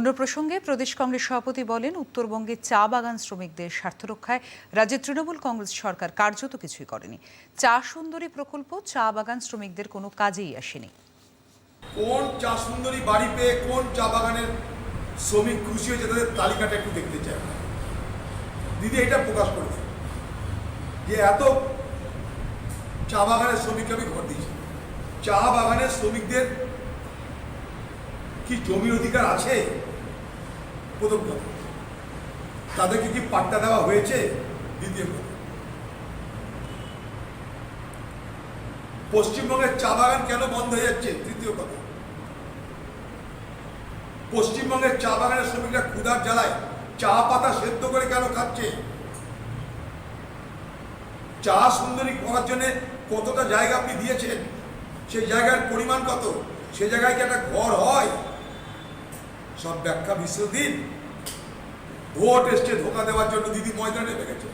অন্য প্রসঙ্গে প্রদেশ কংগ্রেস সভাপতি বলেন, উত্তরবঙ্গে চা বাগান শ্রমিকদের স্বার্থ রক্ষায় রাজ্যের তৃণমূল কংগ্রেস সরকার কার্যত কিছুই করেনি। চা সুন্দরী প্রকল্প চা বাগান শ্রমিকদের কোনো কাজেই আসেনি। কোন চা সুন্দরী বাড়ি পেয়ে কোন চা বাগানের শ্রমিক খুশি হয়েছে তাদের তালিকাটা একটু দেখতে চাই। দিদি এটা প্রকাশ করেছে যে এত চা বাগানের শ্রমিককে আমি ঘর দিয়েছি। চা বাগানের শ্রমিকদের কি জমির অধিকার আছে? প্রথম কথা। তাদেরকে কি পাট্টা দেওয়া হয়েছে? দ্বিতীয় কথা। পশ্চিমবঙ্গের চা বাগান কেন বন্ধ হয়ে যাচ্ছে? তৃতীয় কথা। পশ্চিমবঙ্গের চা বাগানের শ্রমিকরা ক্ষুধার জ্বালায়, চা পাতা সেদ্ধ করে কেন খাচ্ছে? চা সুন্দরী করার জন্য কতটা জায়গা আপনি দিয়েছেন? সেই জায়গার পরিমাণ কত? সে জায়গায় কি একটা ঘর হয়? সব ব্যাখ্যা দিন। ভোট এসছে ধোকা দেওয়ার জন্য দিদি ময়দানে নেমে গেছে